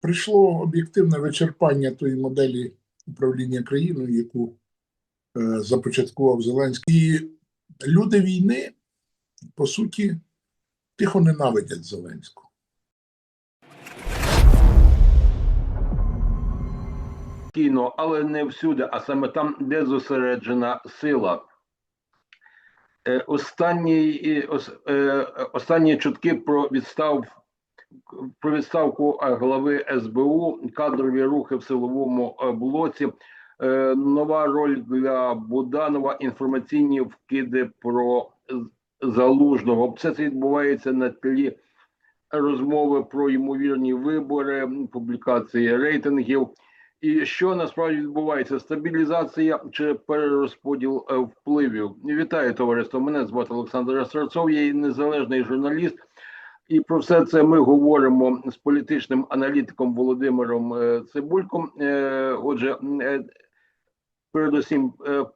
прийшло об'єктивне вичерпання тої моделі управління країною, яку е, започаткував Зеленський. І люди війни, по суті, тихо ненавидять Зеленського. постійно, але не всюди, а саме там, де зосереджена сила. Е, Останні, е, останні чутки про відстав про відставку е, глави СБУ, кадрові рухи в силовому е, блоці, е, нова роль для Буданова, інформаційні вкиди про залужного. Все це відбувається на тлі розмови про ймовірні вибори, публікації рейтингів. І що насправді відбувається? Стабілізація чи перерозподіл впливів? Вітаю товариство. Мене звати Олександр Серцов, я є незалежний журналіст. І про все це ми говоримо з політичним аналітиком Володимиром е, Цибульком. Е, Отже, е, передусім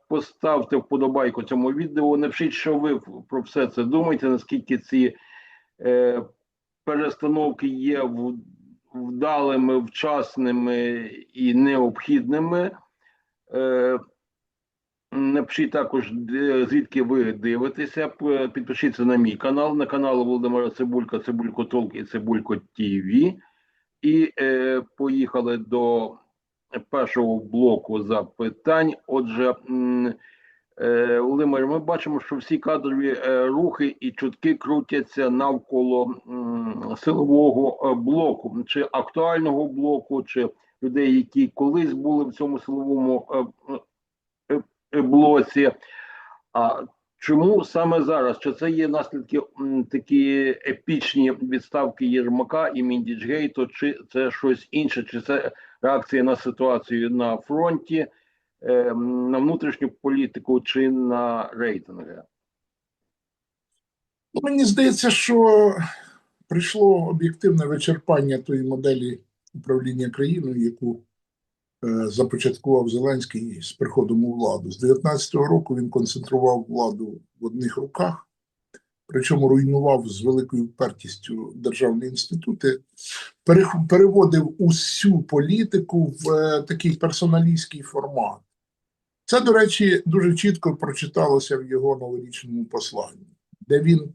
поставте вподобайку цьому відео. Напишіть, що ви про все це думаєте, наскільки ці перестановки є вдалими, вчасними і необхідними. Е, Напишіть також, звідки ви дивитеся. Підпишіться на мій канал, на канал Володимира Цибулька, Цибулько Толк і Цибулько ТВ. І е, поїхали до першого блоку запитань. Отже, е, Володимир, ми бачимо, що всі кадрові е, рухи і чутки крутяться навколо м, силового е, блоку, чи актуального блоку, чи людей, які колись були в цьому силовому е, е, е, блоці. А чому саме зараз? Чи це є наслідки такі епічні відставки Єрмака і Міндічгейту, чи це щось інше, чи це реакція на ситуацію на фронті? е, на внутрішню політику чи на рейтинги? Ну, Мені здається, що прийшло об'єктивне вичерпання тої моделі управління країною, яку е, започаткував Зеленський з приходом у владу. З 19-го року він концентрував владу в одних руках, причому руйнував з великою впертістю державні інститути, переводив усю політику в е, такий персоналістський формат. Це, до речі, дуже чітко прочиталося в його новорічному посланні, де він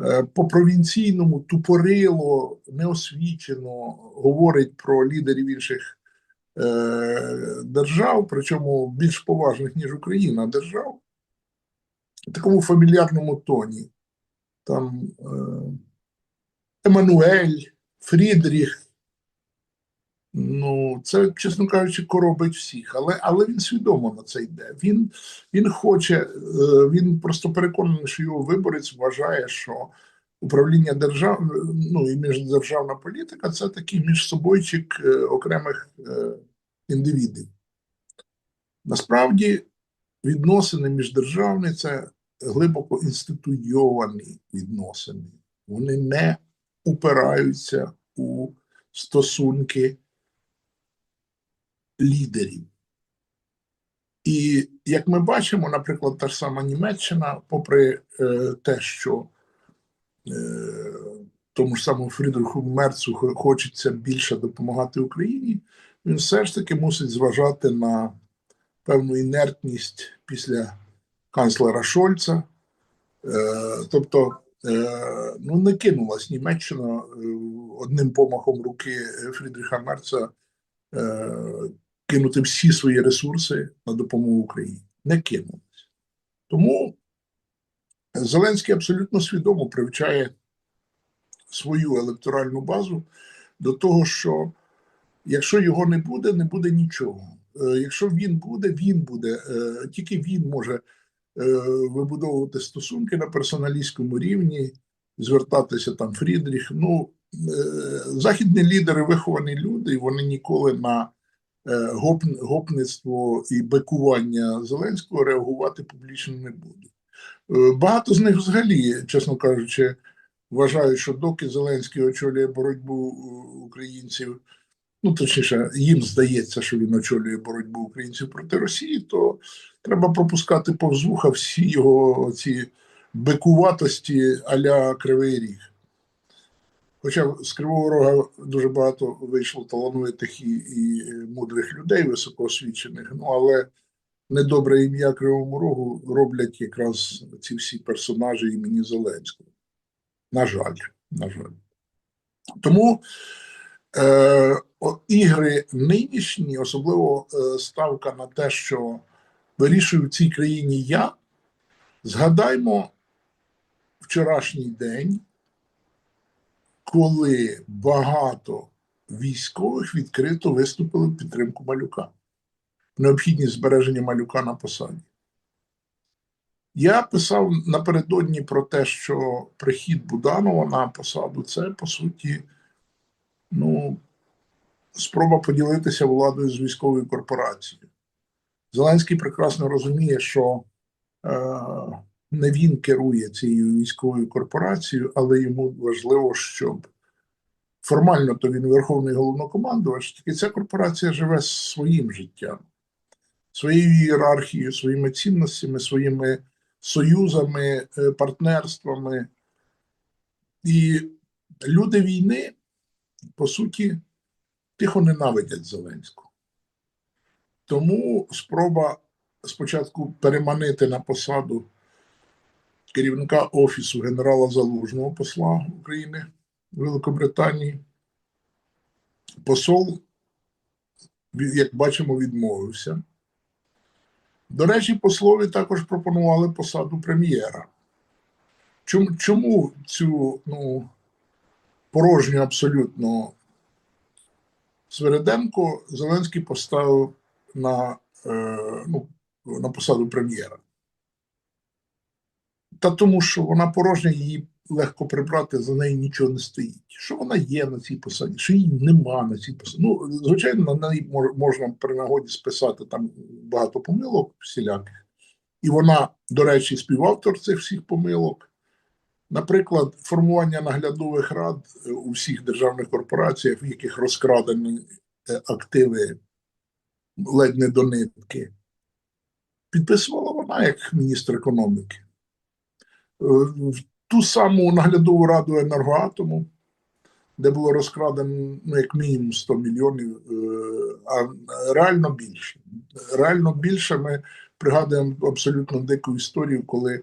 е, по провінційному тупорило, неосвічено говорить про лідерів інших е, держав, причому більш поважних, ніж Україна держав, в такому фамільярному тоні. Там е, Еммануель, Фрідріх. Ну, це, чесно кажучи, коробить всіх, але, але він свідомо на це йде. Він, він хоче, е, він просто переконаний, що його виборець вважає, що управління держав, ну і міждержавна політика це такий міжсобойчик е, окремих е, індивідів. Насправді, відносини міждержавні це глибоко інституйовані відносини. Вони не упираються у стосунки лідерів. І як ми бачимо, наприклад, та ж сама Німеччина, попри е, те, що тому ж самому Фрідриху Мерцу хочеться більше допомагати Україні, він все ж таки мусить зважати на певну інертність після канцлера Шольца. Е, тобто, е, ну, не кинулась Німеччина е, одним помахом руки Фрідріха Мерца е, кинути всі свої ресурси на допомогу Україні. Не кинулась. Тому Зеленський абсолютно свідомо привчає свою електоральну базу до того, що якщо його не буде, не буде нічого. Е, Якщо він буде, він буде. Е, Тільки він може е, вибудовувати стосунки на персоналістському рівні, звертатися там Фрідріх. Ну, західні лідери виховані люди, і вони ніколи на гопництво і бекування Зеленського реагувати публічно не будуть. Е, Багато з них взагалі, чесно кажучи, вважають, що доки Зеленський очолює боротьбу е, українців, ну точніше, їм здається, що він очолює боротьбу українців проти Росії, то треба пропускати повз вуха всі його ці бекуватості а-ля Кривий Ріг. Хоча з Кривого Рога дуже багато вийшло талановитих і, і мудрих людей, високоосвічених, ну але недобре ім'я Кривому Рогу роблять якраз ці всі персонажі імені Зеленського. На жаль, на жаль. Тому е, ігри нинішні, особливо е, ставка на те, що вирішую в цій країні я. Згадаймо вчорашній день, коли багато військових відкрито виступили в підтримку малюка. Необхідність збереження малюка на посаді. Я писав напередодні про те, що прихід Буданова на посаду це по суті, ну, спроба поділитися владою з військовою корпорацією. Зеленський прекрасно розуміє, що е, не він керує цією військовою корпорацією, але йому важливо, щоб формально то він верховний головнокомандувач, тільки ця корпорація живе своїм життям, своєю ієрархією, своїми цінностями, своїми союзами, е, партнерствами. І люди війни, по суті, тихо ненавидять Зеленського. Тому спроба спочатку переманити на посаду керівника офісу генерала Залужного, посла України Великобританії. Посол, як бачимо, відмовився. До речі, послові також пропонували посаду прем'єра. Чому, чому цю ну, порожню абсолютно Свереденко Зеленський поставив на, е, ну, на посаду прем'єра? Та тому, що вона порожня, її легко прибрати, за нею нічого не стоїть. Що вона є на цій посаді, що її нема на цій посаді. Ну, звичайно, на неї можна при нагоді списати там багато помилок всіляких. І вона, до речі, співавтор цих всіх помилок. Наприклад, формування наглядових рад е, у всіх державних корпораціях, в яких розкрадені е, активи ледь не до нитки, підписувала вона як міністр економіки. Ту саму наглядову раду енергоатому, де було розкрадено ну, як мінімум 100 мільйонів, е, а реально більше. Реально більше ми пригадуємо абсолютно дику історію, коли е,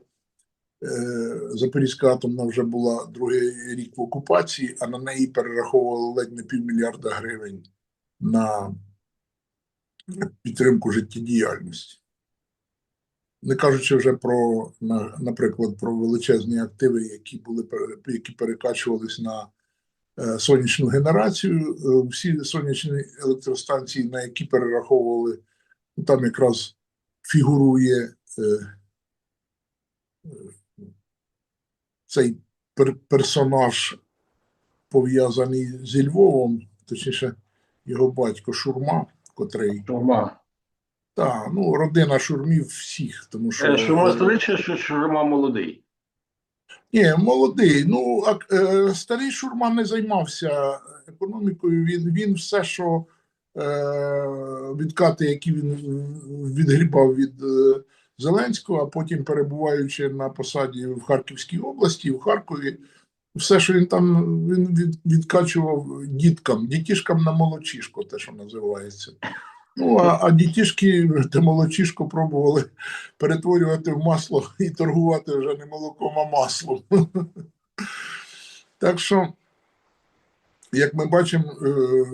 Запорізька атомна вже була другий рік в окупації, а на неї перераховували ледь не півмільярда гривень на підтримку життєдіяльності. Не кажучи вже про, на, наприклад, про величезні активи, які були які перекачувались на е, сонячну генерацію. Е, всі сонячні електростанції, на які перераховували, ну, там якраз фігурує е, цей пер- персонаж, пов'язаний зі Львовом, точніше, його батько Шурма, котрий Шурма. Та, ну, родина шурмів всіх, тому що Е, Шурма старий що Шурма молодий? Ні, молодий. Ну, а, е, старий Шурма не займався економікою. Він, він все, що е, відкати, які він відгрібав від е, Зеленського, а потім перебуваючи на посаді в Харківській області, в Харкові, все, що він там він від, відкачував діткам, дітішкам на молочишко, те, що називається. Ну, а, а дітішки те молочишко пробували перетворювати в масло і торгувати вже не молоком, а маслом. Так що, як ми бачимо, е,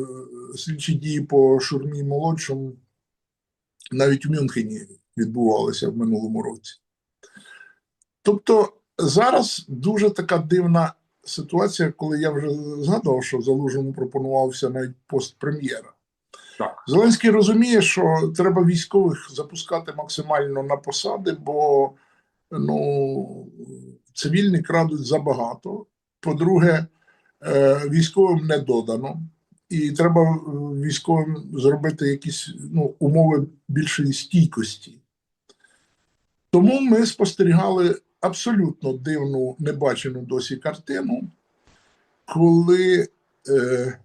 слідчі дії по Шурмі молодшому навіть в Мюнхені відбувалися в минулому році. Тобто зараз дуже така дивна ситуація, коли я вже згадував, що Залужному пропонувався навіть пост прем'єра. Так. Зеленський розуміє, що треба військових запускати максимально на посади, бо ну, цивільні крадуть забагато. По-друге, е, військовим не додано, і треба е, військовим зробити якісь ну, умови більшої стійкості. Тому ми спостерігали абсолютно дивну, небачену досі картину, коли е,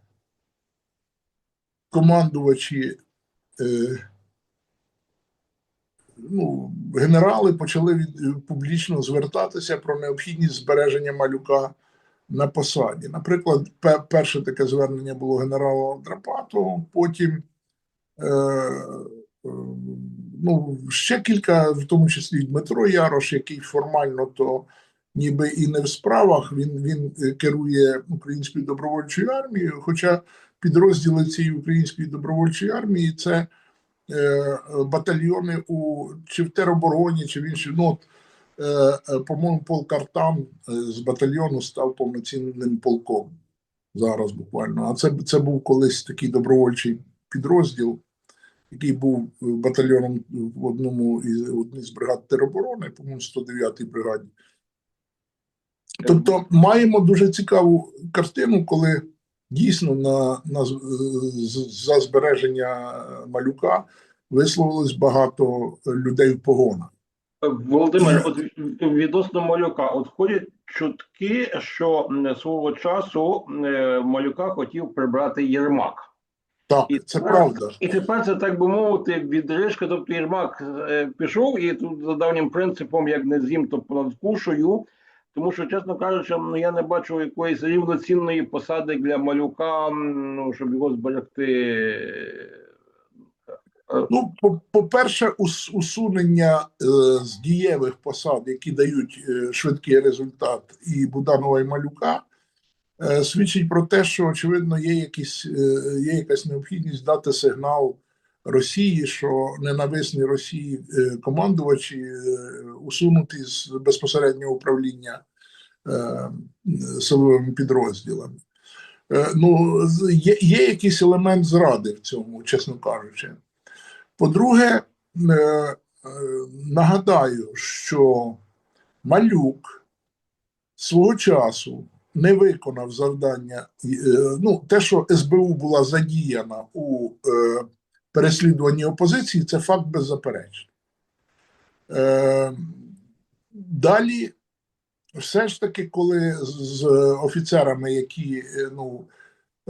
командувачі, е, ну, генерали почали від, публічно звертатися про необхідність збереження малюка на посаді. Наприклад, пе- перше таке звернення було генерала Драпату, потім е, е, ну, ще кілька, в тому числі Дмитро Ярош, який формально то ніби і не в справах, він, він е, керує українською добровольчою армією, хоча підрозділи цієї української добровольчої армії це е, батальйони у чи в теробороні, чи в іншій. Ну, е, е, по-моєму, полк Артан е, з батальйону став повноцінним полком зараз буквально. А це, це був колись такий добровольчий підрозділ, який був батальйоном в одному із одній з бригад тероборони, по-моєму, 109-й бригаді. Тобто маємо дуже цікаву картину, коли дійсно на, на за збереження малюка висловилось багато людей в погонах. Володимир, от відносно малюка, от ходять чутки, що свого часу е, малюка хотів прибрати Єрмак. Так, І це тепер- правда. І тепер це так би мовити, відрижка, тобто Єрмак е, пішов, і тут за давнім принципом, як не з'їм, то понадкушую. Тому що, чесно кажучи, ну я не бачу якоїсь рівноцінної посади для малюка, ну щоб його зберегти. Ну, по- по-перше, ус- усунення е, з дієвих посад, які дають е, швидкий результат, і Буданова і Малюка, е, свідчить про те, що очевидно є якісь е, є якась необхідність дати сигнал Росії, що ненависні Росії е, командувачі е, усунуті з безпосереднього управління е, силовими підрозділами. Ну, є, є якийсь елемент зради в цьому, чесно кажучи. По-друге, нагадаю, що Малюк свого часу не виконав завдання. Ну, те, що СБУ була задіяна у переслідуванні опозиції, це факт беззаперечний. Е, Далі, все ж таки, коли з з офіцерами, які е, ну,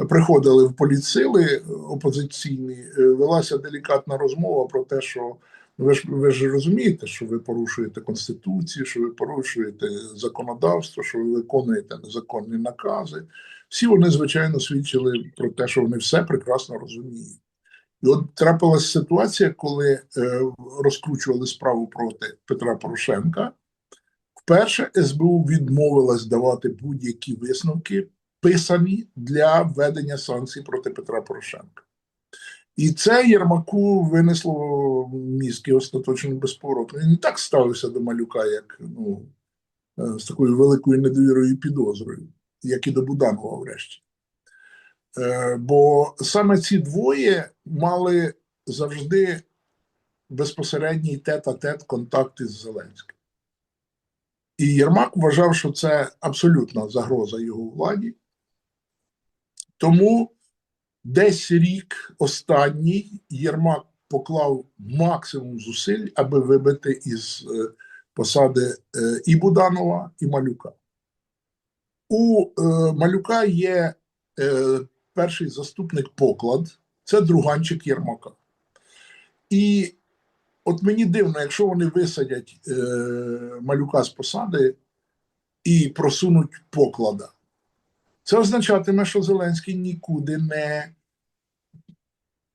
приходили в політсили опозиційні, е, велася делікатна розмова про те, що ну, ви ж ви ж розумієте, що ви порушуєте конституцію, що ви порушуєте законодавство, що ви виконуєте незаконні накази. Всі вони, звичайно, свідчили про те, що вони все прекрасно розуміють. І от трапилася ситуація, коли е, розкручували справу проти Петра Порошенка. Вперше СБУ відмовилась давати будь-які висновки писані для введення санкцій проти Петра Порошенка. І це Єрмаку винесло мізки остаточно безповоротно. Він не так ставився до малюка, як ну, е, з такою великою недовірою і підозрою, як і до Буданова, врешті. Е, Бо саме ці двоє мали завжди безпосередній тет-а-тет контакти з Зеленським. І Єрмак вважав, що це абсолютна загроза його владі. Тому десь рік останній Єрмак поклав максимум зусиль, аби вибити із е, посади е, і Буданова, і Малюка. У Малюка є перший заступник поклад, це друганчик Єрмака. І от мені дивно, якщо вони висадять е, Малюка з посади і просунуть поклада. Це означатиме, що Зеленський нікуди не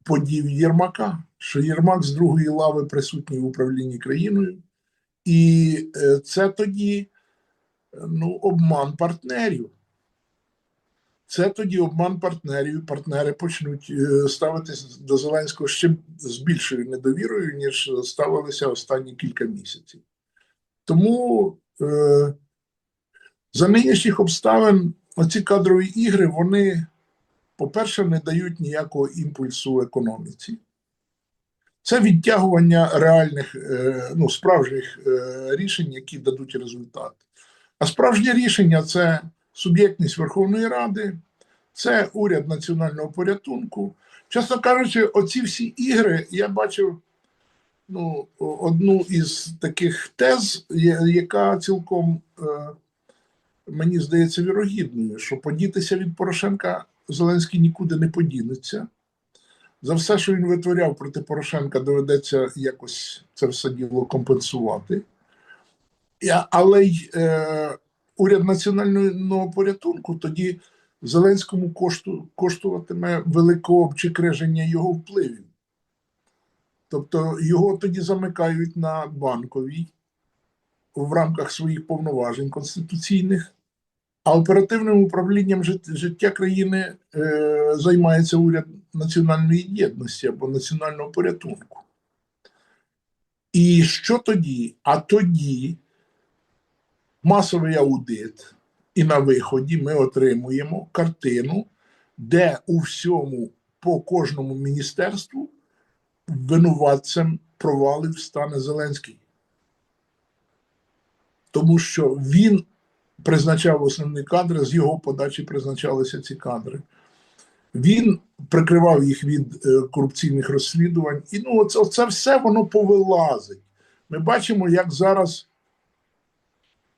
подів Єрмака, що Єрмак з другої лави присутній в управлінні країною, і е, це тоді е, ну, обман партнерів. Це тоді обман партнерів. Партнери почнуть е, ставитись до Зеленського ще з більшою недовірою, ніж ставилися останні кілька місяців. Тому е, за нинішніх обставин оці кадрові ігри, вони, по-перше, не дають ніякого імпульсу економіці. Це відтягування реальних, е, ну, справжніх е, рішень, які дадуть результат. А справжнє рішення це суб'єктність Верховної Ради, це уряд національного порятунку. Чесно кажучи, оці всі ігри я бачив ну, одну із таких тез, яка цілком, е, мені здається, вірогідною, що подітися від Порошенка Зеленський нікуди не подінеться. За все, що він витворяв проти Порошенка, доведеться якось це все діло компенсувати. Але й е, уряд національного порятунку, тоді Зеленському кошту, коштуватиме великого обчекреження його впливів. Тобто його тоді замикають на банковій в рамках своїх повноважень конституційних, а оперативним управлінням життя країни е, займається уряд національної єдності або національного порятунку. І що тоді? А тоді масовий аудит, і на виході ми отримуємо картину, де у всьому по кожному міністерству винуватцем провалів стане Зеленський. Тому що він призначав основні кадри, з його подачі призначалися ці кадри. Він прикривав їх від е, корупційних розслідувань. І ну, оце все воно повилазить. Ми бачимо, як зараз,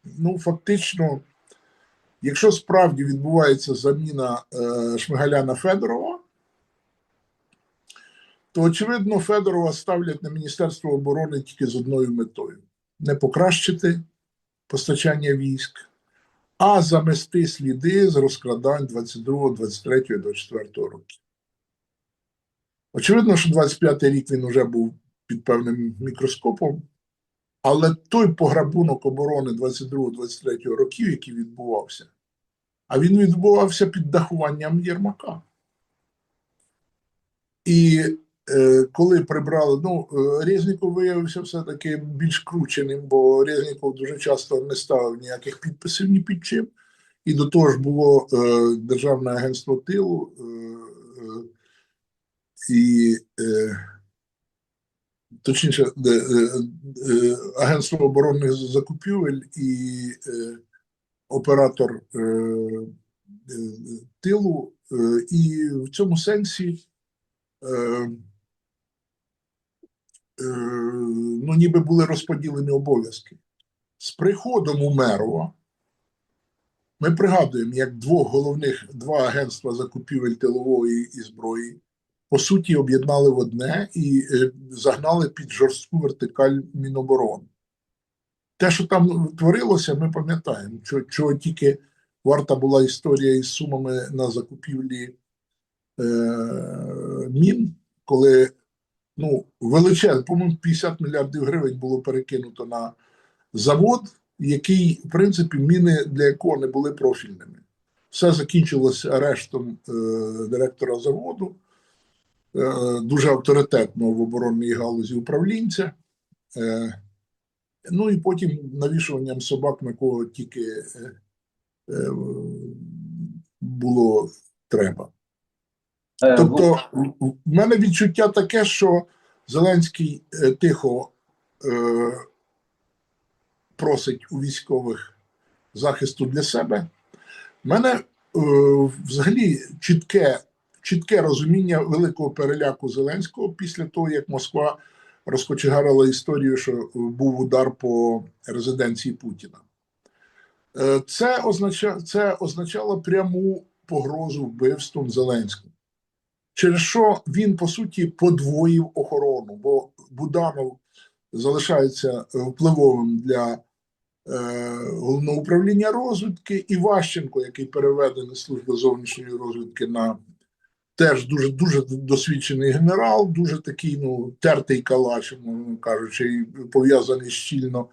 ну, фактично, якщо справді відбувається заміна е, Шмигаля Федорова, то очевидно Федорова ставлять на Міністерство оборони тільки з одною метою: не покращити постачання військ, а замести сліди з розкрадань 22, 23, 24 років. Очевидно, що 25-й рік він вже був під певним мікроскопом, але той пограбунок оборони 22-23 років, який відбувався, а він відбувався під дахуванням Єрмака. І е, коли прибрали, ну, е, Резніков виявився все-таки більш крученим, бо Резніков дуже часто не ставив ніяких підписів ні під чим. І до того ж було е, Державне агентство тилу е, е, і е, точніше, де, е, е, Агентство оборонних закупівель і е, оператор е, е, тилу, е, і в цьому сенсі. Е, е, ну, ніби були розподілені обов'язки. З приходом у Умерова ми пригадуємо, як двох головних два агентства закупівель тилової і зброї по суті об'єднали в одне і е, загнали під жорстку вертикаль Міноборони. Те, що там творилося, ми пам'ятаємо, що, чого тільки варта була історія із сумами на закупівлі е, мін, коли ну, величезно, по-моєму, 50 мільярдів гривень було перекинуто на завод, який, в принципі, міни для якого не були профільними. Все закінчилося арештом е, директора заводу, дуже авторитетного в оборонній галузі управлінця. Е, ну і потім навішуванням собак, на кого тільки е, е, було треба. Е, Тобто, в- мене відчуття таке, що Зеленський е, тихо е, просить у військових захисту для себе. У мене е, взагалі чітке, чітке розуміння великого переляку Зеленського після того, як Москва розкочегарила історію, що був удар по резиденції Путіна. Е, Це, означа, це означало пряму погрозу вбивством Зеленського через що він по суті подвоїв охорону, бо Буданов залишається впливовим для е, головного управління розвідки, і Ващенко, який переведений з служби зовнішньої розвідки на теж дуже дуже досвідчений генерал, дуже такий ну тертий калач, можна кажучи, пов'язаний щільно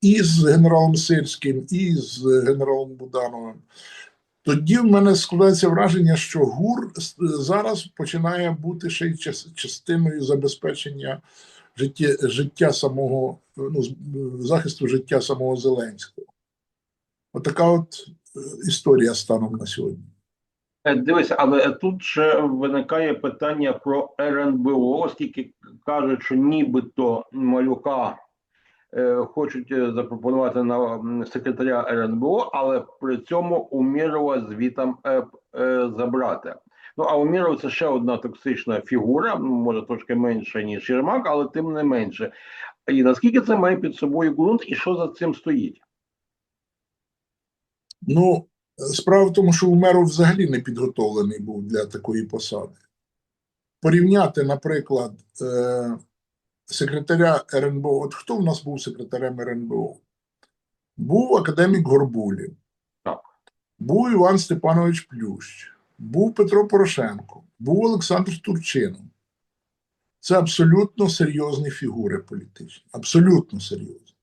і з генералом Сирським, і з генералом Будановим. Тоді в мене складається враження, що ГУР зараз починає бути ще й частиною забезпечення життя, життя самого ну, захисту життя самого Зеленського. Отака от е, історія станом на сьогодні. Е, Дивися, але тут ще виникає питання про РНБО, оскільки кажуть, що нібито малюка е, хочуть е, запропонувати на секретаря РНБО, але при цьому Умірова звітом е, е, забрати. Ну а Уміров це ще одна токсична фігура, ну, може трошки менша, ніж Єрмак, але тим не менше. І наскільки це має під собою ґрунт, і що за цим стоїть? Ну, справа в тому, що Умеров взагалі не підготовлений був для такої посади. Порівняти, наприклад, е, секретаря РНБО. От хто в нас був секретарем РНБО? Був академік Горбулін. був Іван Степанович Плющ, був Петро Порошенко, був Олександр Турчинов. Це абсолютно серйозні фігури політичні. Абсолютно серйозні.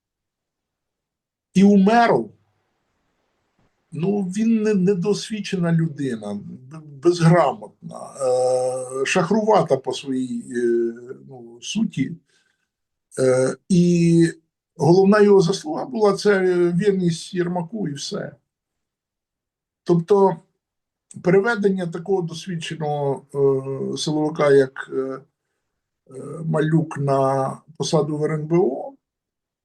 І Умеров, ну, він не, недосвідчена людина, безграмотна, е, шахрувата по своїй е, ну, суті. Е, і головна його заслуга була це вірність Єрмаку і все. Тобто, переведення такого досвідченого силовика, як Малюк на посаду в РНБО,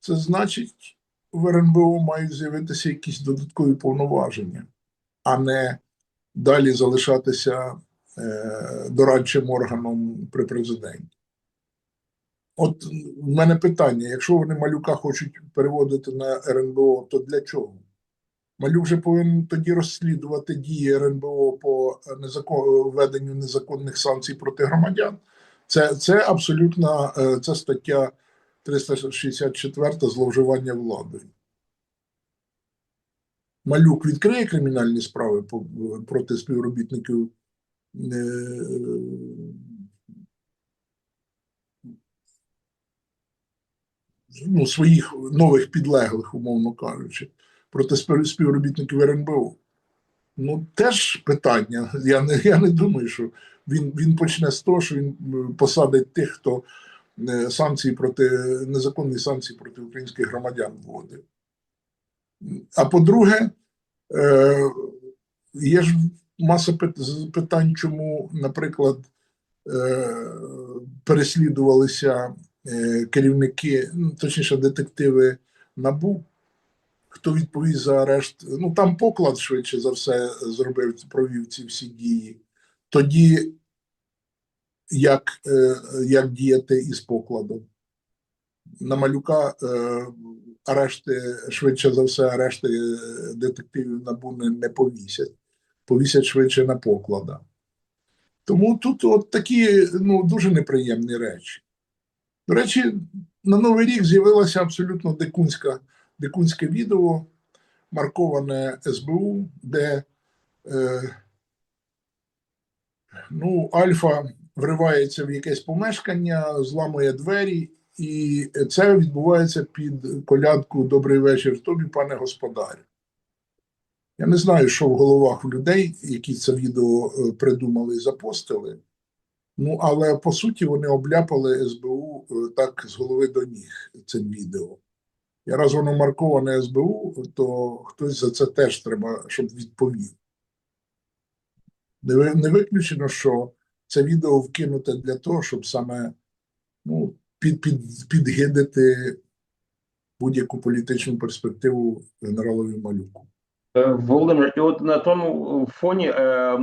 це значить, в РНБО мають з'явитися якісь додаткові повноваження, а не далі залишатися е, дорадчим органом при президенті. От в мене питання: якщо вони малюка хочуть переводити на РНБО, то для чого? Малюк же повинен тоді розслідувати дії РНБО по незакон... введенню незаконних санкцій проти громадян. Це, це абсолютно е, це стаття 364 зловживання владою. Малюк відкриє кримінальні справи проти співробітників е, ну, своїх нових підлеглих, умовно кажучи, проти співробітників РНБО. Ну, теж питання. Я не, я не думаю, що він, він почне з того, що він посадить тих, хто е, санкції проти незаконні санкції проти українських громадян вводив. А по-друге, е, є ж маса питань, чому, наприклад, е, переслідувалися е, керівники, ну, точніше, детективи НАБУ. Хто відповість за арешт? Ну там поклад швидше за все зробив, провів ці всі дії. Тоді як, е, як діяти із покладом? На малюка е, арешти, швидше за все, арешти е, детективів НАБУ не, не повісять. Повісять швидше на поклада. Тому тут от такі ну, дуже неприємні речі. До речі, на Новий рік з'явилося абсолютно дикунська, дикунське відео, марковане СБУ, де е, ну, Альфа вривається в якесь помешкання, зламує двері, і це відбувається під колядку Добрий вечір тобі, пане господарю. Я не знаю, що в головах людей, які це відео е, придумали і запостили. Ну, але по суті вони обляпали СБУ е, так з голови до ніг цим відео. І раз воно марковане СБУ, то хтось за це теж треба, щоб відповів. Не виключено, що це відео вкинуте для того, щоб саме ну, під, під, підгидати будь-яку політичну перспективу генералові Малюку. Е, Володимир, і от на тому фоні е,